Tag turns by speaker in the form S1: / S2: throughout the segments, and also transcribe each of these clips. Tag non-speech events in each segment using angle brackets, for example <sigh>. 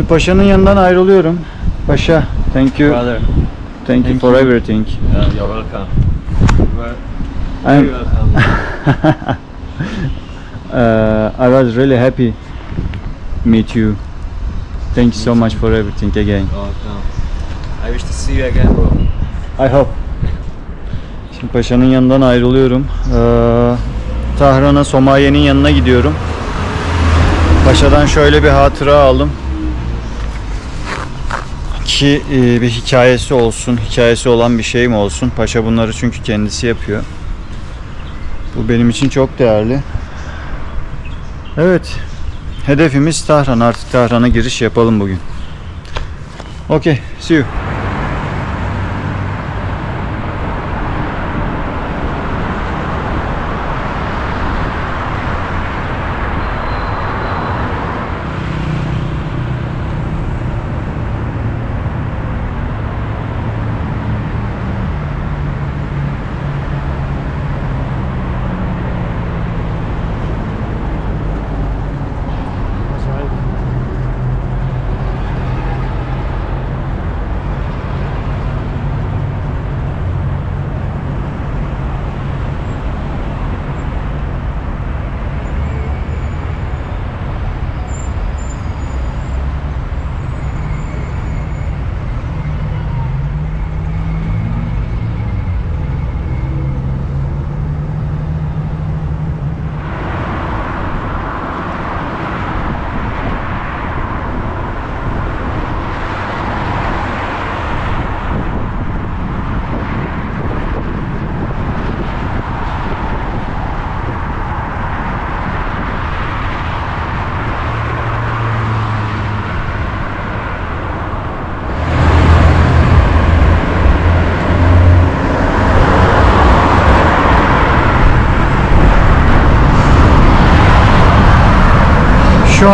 S1: Şimdi paşanın yanından ayrılıyorum. Paşa, thank you.
S2: Brother,
S1: Thank you for everything.
S2: uh, you're welcome. You are very
S1: I'm,
S2: welcome. <laughs>
S1: uh, I was really happy meet you. Thank you so much for everything again.
S2: welcome. I wish to see you again, bro.
S1: I hope. Şimdi paşanın yanından ayrılıyorum. Ee, Tahran'a Somaye'nin yanına gidiyorum. Paşadan şöyle bir hatıra aldım. Ki e, bir hikayesi olsun, hikayesi olan bir şey mi olsun. Paşa bunları çünkü kendisi yapıyor. Bu benim için çok değerli. Evet. Hedefimiz Tahran. Artık Tahran'a giriş yapalım bugün. Okay, see you.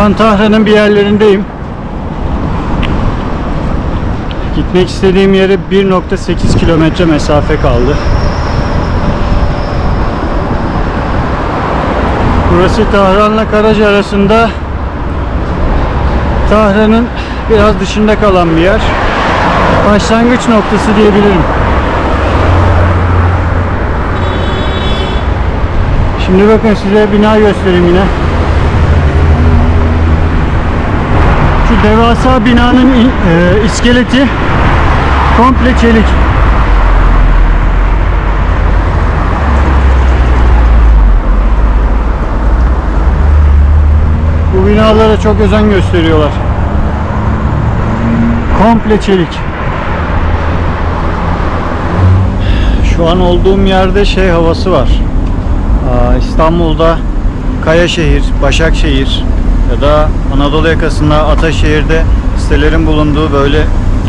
S1: Şu an Tahran'ın bir yerlerindeyim. Gitmek istediğim yere 1.8 kilometre mesafe kaldı. Burası Tahran'la Karaca arasında Tahran'ın biraz dışında kalan bir yer. Başlangıç noktası diyebilirim. Şimdi bakın size bina göstereyim yine. Devasa binanın e, iskeleti komple çelik. Bu binalara çok özen gösteriyorlar. Komple çelik. Şu an olduğum yerde şey havası var. İstanbul'da Kayaşehir, Başakşehir ya da Anadolu yakasında Ataşehir'de sitelerin bulunduğu böyle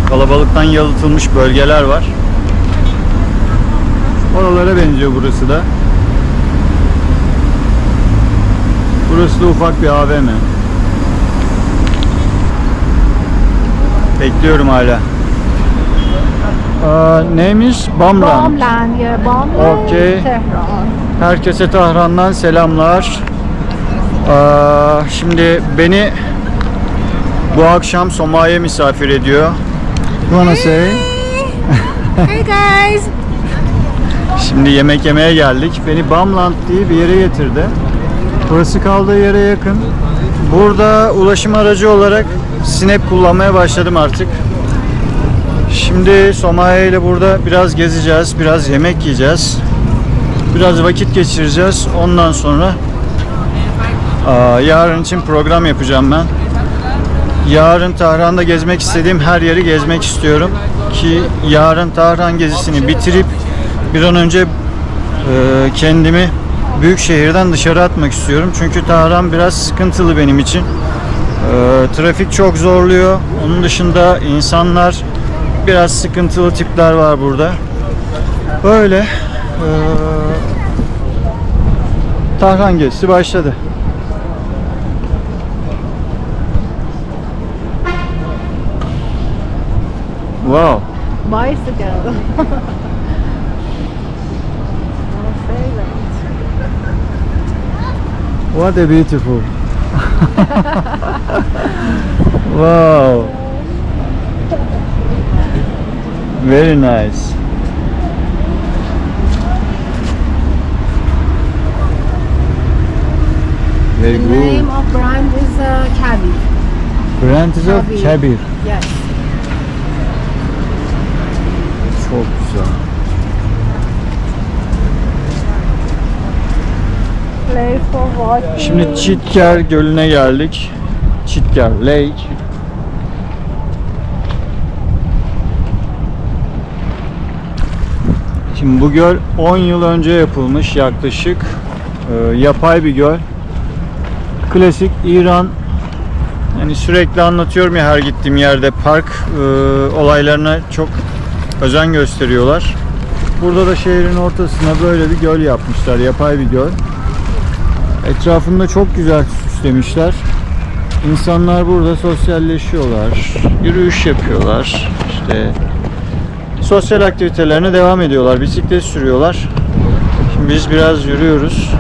S1: kalabalıktan yalıtılmış bölgeler var. Oralara benziyor burası da. Burası da ufak bir AVM. Bekliyorum hala. Aa, neymiş? Bamran.
S3: Bamlan, yeah, Bamlan,
S1: Okey.
S3: Tehran.
S1: Herkese Tahran'dan selamlar. Şimdi beni bu akşam Somaye misafir ediyor. Wanna say? <laughs>
S3: Hey guys!
S1: Şimdi yemek yemeye geldik. Beni Bamland diye bir yere getirdi. Burası kaldığı yere yakın. Burada ulaşım aracı olarak Snap kullanmaya başladım artık. Şimdi Somalia ile burada biraz gezeceğiz, biraz yemek yiyeceğiz. Biraz vakit geçireceğiz. Ondan sonra yarın için program yapacağım ben. Yarın Tahran'da gezmek istediğim her yeri gezmek istiyorum. Ki yarın Tahran gezisini bitirip bir an önce e, kendimi büyük şehirden dışarı atmak istiyorum. Çünkü Tahran biraz sıkıntılı benim için. E, trafik çok zorluyor. Onun dışında insanlar biraz sıkıntılı tipler var burada. Böyle e, Tahran gezisi başladı. Wow.
S3: Bicycle. Our favorite.
S1: What a beautiful. <laughs> wow. Very nice. Very
S3: The
S1: good.
S3: name of brand is uh, Cavi.
S1: Brand is of
S3: Kabir.
S1: Kabir.
S3: Yes.
S1: Çok güzel. Şimdi Çitker Gölü'ne geldik. Çitker Lake. Şimdi bu göl 10 yıl önce yapılmış yaklaşık. Ee, yapay bir göl. Klasik İran yani sürekli anlatıyorum ya her gittiğim yerde park e, olaylarına çok özen gösteriyorlar. Burada da şehrin ortasına böyle bir göl yapmışlar. Yapay bir göl. Etrafında çok güzel süslemişler. İnsanlar burada sosyalleşiyorlar, yürüyüş yapıyorlar. İşte sosyal aktivitelerine devam ediyorlar. Bisiklet sürüyorlar. Şimdi biz biraz yürüyoruz.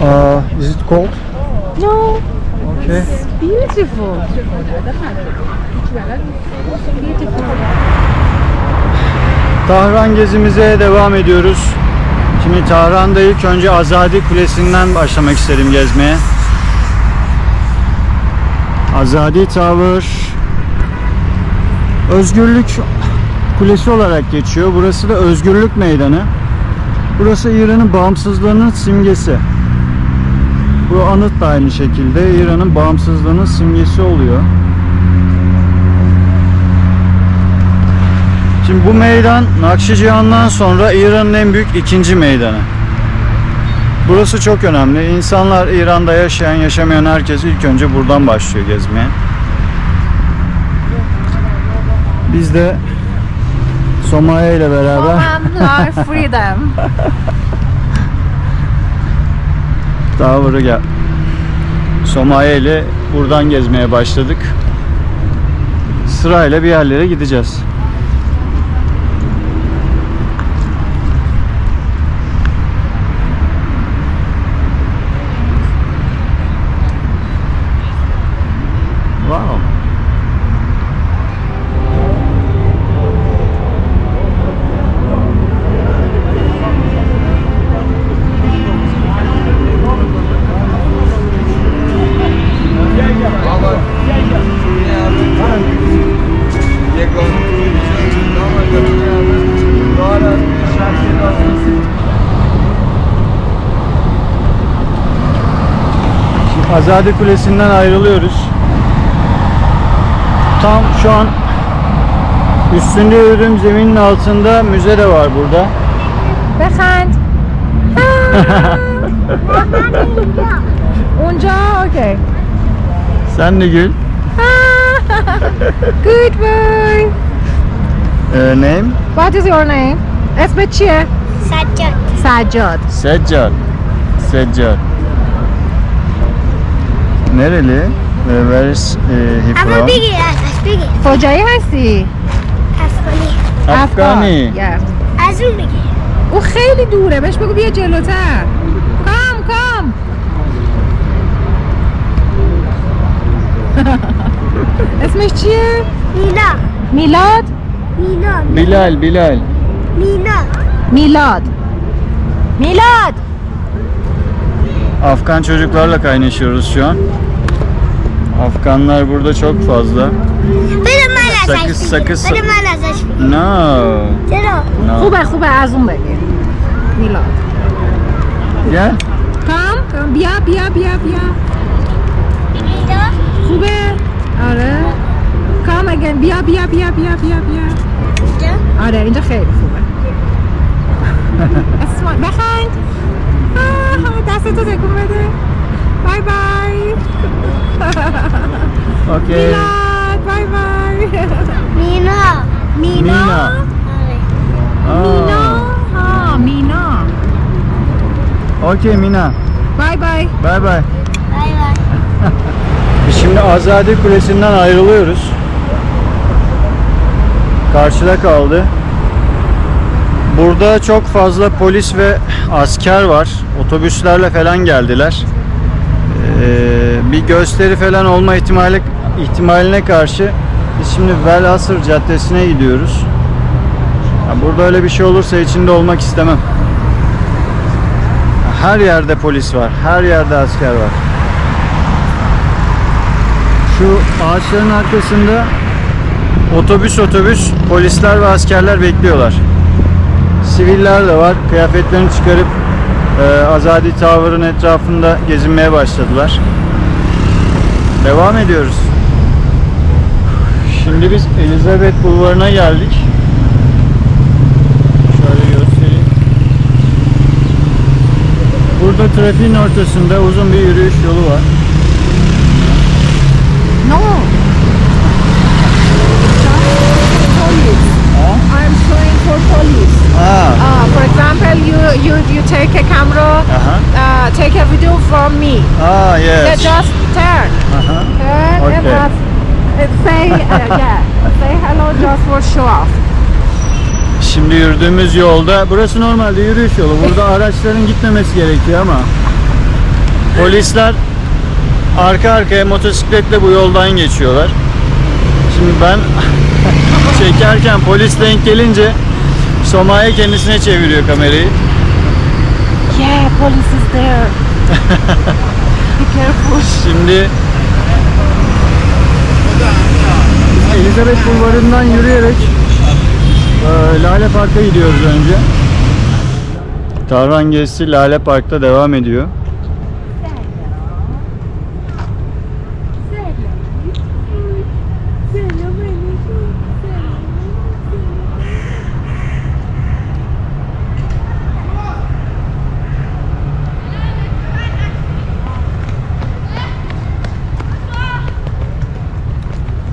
S1: Uh, is it cold?
S3: No,
S1: Okay.
S3: beautiful. Beautiful.
S1: Tahran gezimize devam ediyoruz. Şimdi Tahran'da ilk önce Azadi Kulesi'nden başlamak istedim gezmeye. Azadi Tower Özgürlük Kulesi olarak geçiyor. Burası da Özgürlük Meydanı. Burası İran'ın bağımsızlığının simgesi. Bu anıt da aynı şekilde İran'ın bağımsızlığının simgesi oluyor. Şimdi bu meydan Nakşicihan'dan sonra İran'ın en büyük ikinci meydanı. Burası çok önemli. İnsanlar İran'da yaşayan, yaşamayan herkes ilk önce buradan başlıyor gezmeye. Biz de Somaya ile beraber
S3: Our <laughs> freedom.
S1: Tower'ı gel. Somaya ile buradan gezmeye başladık. Sırayla bir yerlere gideceğiz. Şehzade Kulesi'nden ayrılıyoruz. Tam şu an üstünde yürüdüğüm zeminin altında müze de var burada.
S3: Behind. <laughs> Onca okay.
S1: Sen de gül. <laughs>
S3: Good boy.
S1: Uh, name?
S3: What is your name? Esmeçiye.
S4: Sajjad.
S3: Sajjad.
S1: Sajjad. Sajjad. Nereli? Where is uh, he
S4: اما
S1: from?
S4: بگی ازش بگی
S3: کجایی هستی؟
S4: افغانی
S1: Afghani.
S3: Yes.
S4: از اون بگی
S3: او خیلی دوره بهش بگو بیا جلوتر کام کام <laughs> اسمش چیه؟
S4: مینا
S3: میلاد؟
S4: مینا
S1: Bilal, Bilal.
S4: مینا
S3: میلاد میلاد
S1: Afgan çocuklarla kaynaşıyoruz şu an. Afganlar burada çok fazla.
S4: من ازش بگی
S1: No. no.
S3: خوبه خوبه از اون بگیر. میلاد.
S1: Gel.
S3: کام کام بیا بیا بیا. بیا خوبه؟ آره. کام اگن بیا بیا بیا بیا بیا بیا. آره اینجا خیلی خوبه. <laughs> اسم بخند. آه، دستتو تکون بده. Bye bye. <laughs>
S1: okay.
S3: Minat, bye
S4: bye.
S3: Mina.
S1: Mina.
S4: Mina.
S3: Oh.
S1: Mina.
S3: Ha, Mina.
S1: Okay Mina.
S3: Bye
S1: bye. Bye
S4: bye. Bye
S1: bye. <laughs> Şimdi Azade Kulesi'nden ayrılıyoruz. Karşıda kaldı. Burada çok fazla polis ve asker var. Otobüslerle falan geldiler. Ee, bir gösteri falan olma ihtimali ihtimaline karşı biz şimdi Velhasır Caddesi'ne gidiyoruz. Ya burada öyle bir şey olursa içinde olmak istemem. Her yerde polis var, her yerde asker var. Şu ağaçların arkasında otobüs otobüs polisler ve askerler bekliyorlar. Siviller de var. Kıyafetlerini çıkarıp e, Azadi Tower'ın etrafında gezinmeye başladılar. Devam ediyoruz. Şimdi biz Elizabeth Bulvarı'na geldik. Şöyle göstereyim. Burada trafiğin ortasında uzun bir yürüyüş yolu var.
S3: No. Police. I'm police.
S1: Aa,
S3: Uh, for example, you you you take a camera,
S1: aha.
S3: uh, take a video from me. Then
S1: yes.
S3: just turn,
S1: Aha.
S3: turn
S1: Okay.
S3: and just, uh, say uh, yeah, <laughs> say hello just for show off.
S1: Şimdi yürüdüğümüz yolda, burası normalde yürüyüş yolu. Burada <laughs> araçların gitmemesi gerekiyor ama polisler arka arkaya motosikletle bu yoldan geçiyorlar. Şimdi ben <laughs> çekerken polis denk gelince Soma'ya kendisine çeviriyor kamerayı.
S3: Yeah, police is there. <laughs> Be careful.
S1: Şimdi Elizabeth Bulvarı'ndan yürüyerek e, Lale Park'a gidiyoruz önce. Tarhan gezisi Lale Park'ta devam ediyor.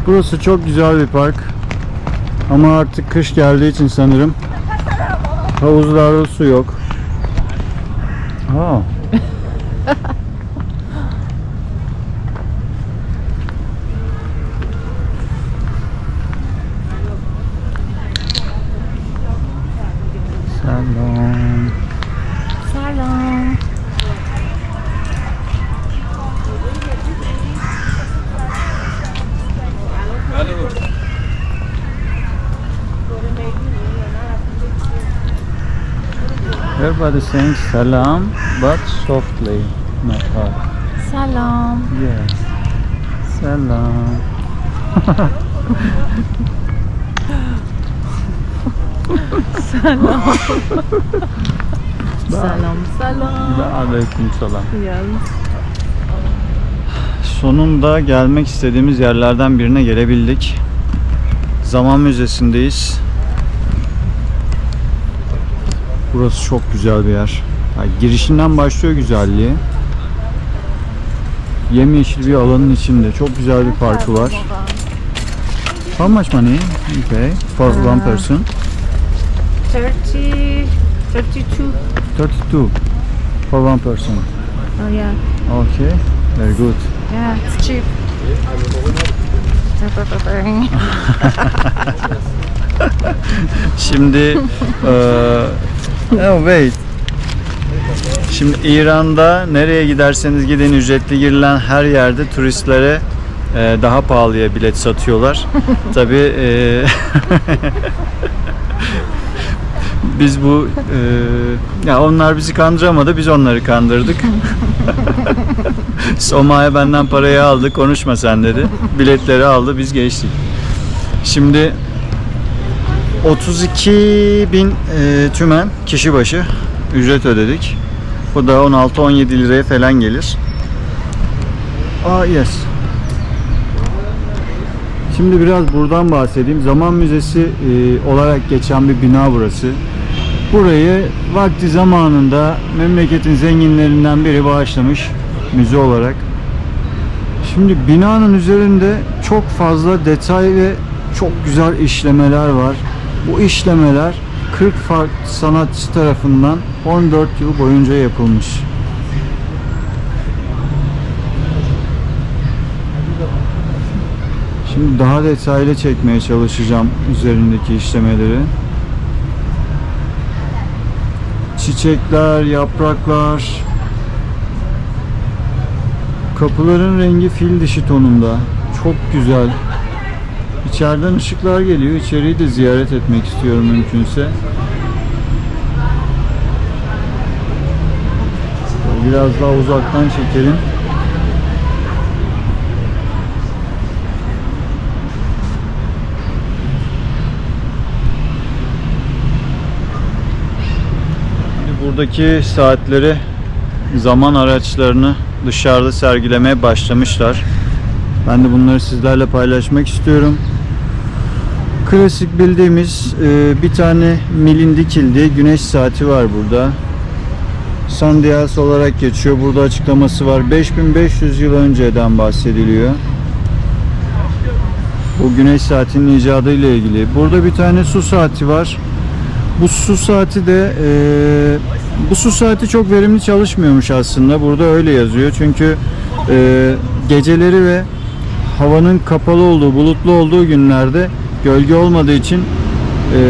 S1: Burası çok güzel bir park. Ama artık kış geldiği için sanırım havuzlarda su yok. Aa. Selam.
S3: Salam.
S1: Everybody saying salam, but softly, not hard.
S3: Salam.
S1: Yes. Selam.
S3: Salam. Salam.
S1: Ve aleyküm selam.
S3: Yes.
S1: Sonunda gelmek istediğimiz yerlerden birine gelebildik. Zaman Müzesi'ndeyiz. Burası çok güzel bir yer. Ya girişinden başlıyor güzelliği. Yemyeşil bir alanın içinde. Çok güzel bir parkı var. How much money? Okay. For one person.
S3: 30, 32.
S1: 32. For one person.
S3: Oh yeah.
S1: Okay. Very good.
S3: Yeah, it's cheap. <laughs> <laughs> <laughs>
S1: Şimdi eee oh wait. Şimdi İran'da nereye giderseniz gidin ücretli girilen her yerde turistlere eee, daha pahalıya bilet satıyorlar. <laughs> Tabii eee, <laughs> biz bu eee, ya onlar bizi kandıramadı, biz onları kandırdık. Soma'ya benden parayı aldı, konuşma sen dedi. Biletleri aldı, biz geçtik. Şimdi 32 bin e, tümen kişi başı ücret ödedik. Bu da 16-17 liraya falan gelir. Aa yes. Şimdi biraz buradan bahsedeyim. Zaman Müzesi e, olarak geçen bir bina burası. Burayı vakti zamanında memleketin zenginlerinden biri bağışlamış müze olarak. Şimdi binanın üzerinde çok fazla detay ve çok güzel işlemeler var. Bu işlemeler 40 farklı sanatçı tarafından 14 yıl boyunca yapılmış. Şimdi daha detaylı çekmeye çalışacağım üzerindeki işlemeleri. Çiçekler, yapraklar. Kapıların rengi fil dişi tonunda. Çok güzel. İçeriden ışıklar geliyor. İçeriği de ziyaret etmek istiyorum mümkünse. Biraz daha uzaktan çekelim. Buradaki saatleri zaman araçlarını dışarıda sergilemeye başlamışlar. Ben de bunları sizlerle paylaşmak istiyorum. Klasik bildiğimiz e, bir tane milin dikildiği güneş saati var burada. Sundials olarak geçiyor. Burada açıklaması var. 5500 yıl önceden bahsediliyor. Bu güneş saatinin icadı ile ilgili. Burada bir tane su saati var. Bu su saati de e, bu su saati çok verimli çalışmıyormuş aslında. Burada öyle yazıyor. Çünkü e, geceleri ve havanın kapalı olduğu, bulutlu olduğu günlerde gölge olmadığı için e,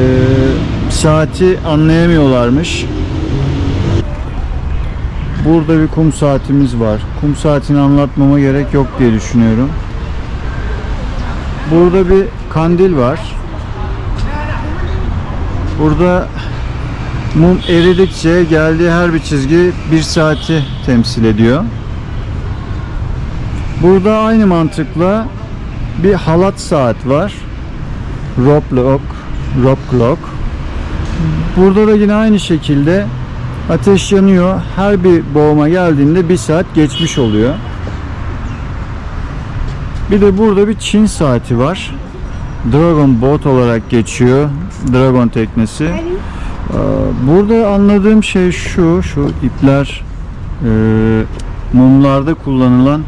S1: saati anlayamıyorlarmış. Burada bir kum saatimiz var. Kum saatini anlatmama gerek yok diye düşünüyorum. Burada bir kandil var. Burada mum eridikçe geldiği her bir çizgi bir saati temsil ediyor. Burada aynı mantıkla bir halat saat var. Rope clock. Burada da yine aynı şekilde ateş yanıyor. Her bir boğuma geldiğinde bir saat geçmiş oluyor. Bir de burada bir Çin saati var. Dragon Boat olarak geçiyor. Dragon teknesi. Ee, Burada anladığım şey şu, şu ipler e, mumlarda kullanılan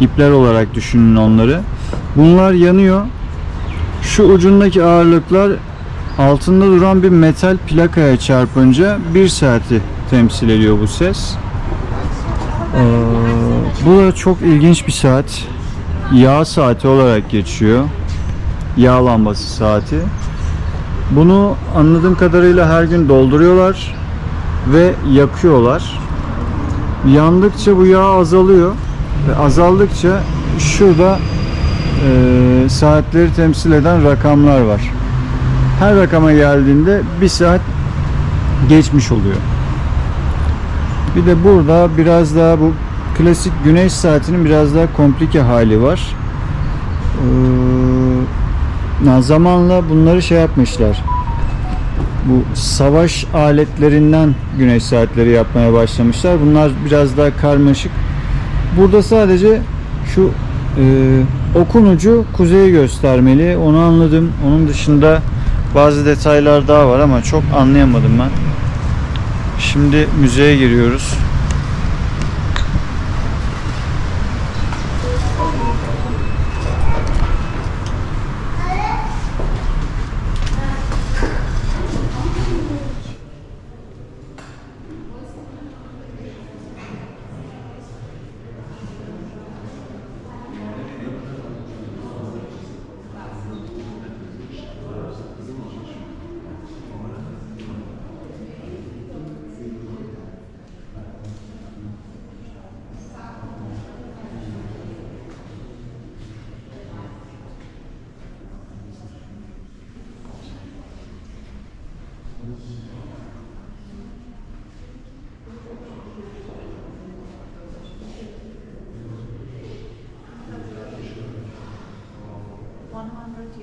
S1: ipler olarak düşünün onları. Bunlar yanıyor. Şu ucundaki ağırlıklar altında duran bir metal plakaya çarpınca bir saati temsil ediyor bu ses. Ee, bu da çok ilginç bir saat. Yağ saati olarak geçiyor. Yağ lambası saati. Bunu anladığım kadarıyla her gün dolduruyorlar ve yakıyorlar. Yandıkça bu yağ azalıyor ve azaldıkça şurada e, saatleri temsil eden rakamlar var. Her rakama geldiğinde bir saat geçmiş oluyor. Bir de burada biraz daha bu klasik güneş saatinin biraz daha komplike hali var. Ee, zamanla bunları şey yapmışlar. Bu savaş aletlerinden güneş saatleri yapmaya başlamışlar. Bunlar biraz daha karmaşık. Burada sadece şu e, okun ucu kuzeyi göstermeli. Onu anladım. Onun dışında bazı detaylar daha var ama çok anlayamadım ben. Şimdi müzeye giriyoruz.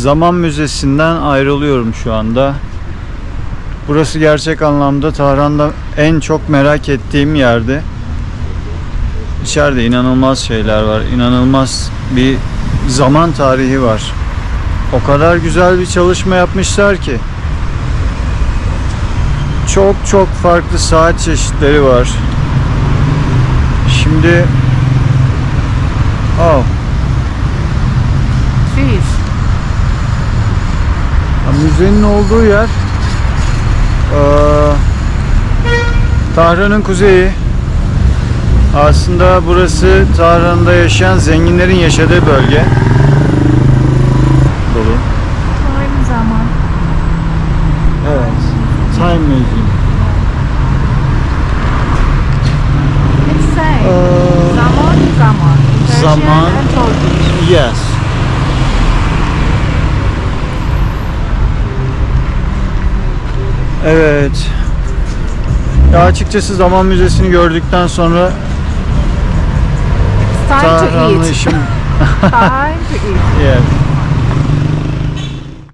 S1: Zaman Müzesi'nden ayrılıyorum şu anda. Burası gerçek anlamda Tahran'da en çok merak ettiğim yerdi. İçeride inanılmaz şeyler var. İnanılmaz bir zaman tarihi var. O kadar güzel bir çalışma yapmışlar ki. Çok çok farklı saat çeşitleri var. Şimdi Oh, Ya Müzenin olduğu yer Tahran'ın kuzeyi. Aslında burası Tahran'da yaşayan zenginlerin yaşadığı bölge. Dolu.
S3: Time zaman.
S1: Evet. Time Museum.
S3: It's same.
S1: Eee,
S3: Zaman, zaman. Persian
S1: Zaman.
S3: and Turkish.
S1: yes. Evet. Ya açıkçası Zaman Müzesi'ni gördükten sonra
S3: It's time to eat.
S1: İşim <laughs>
S3: Time to eat. <laughs>
S1: yes.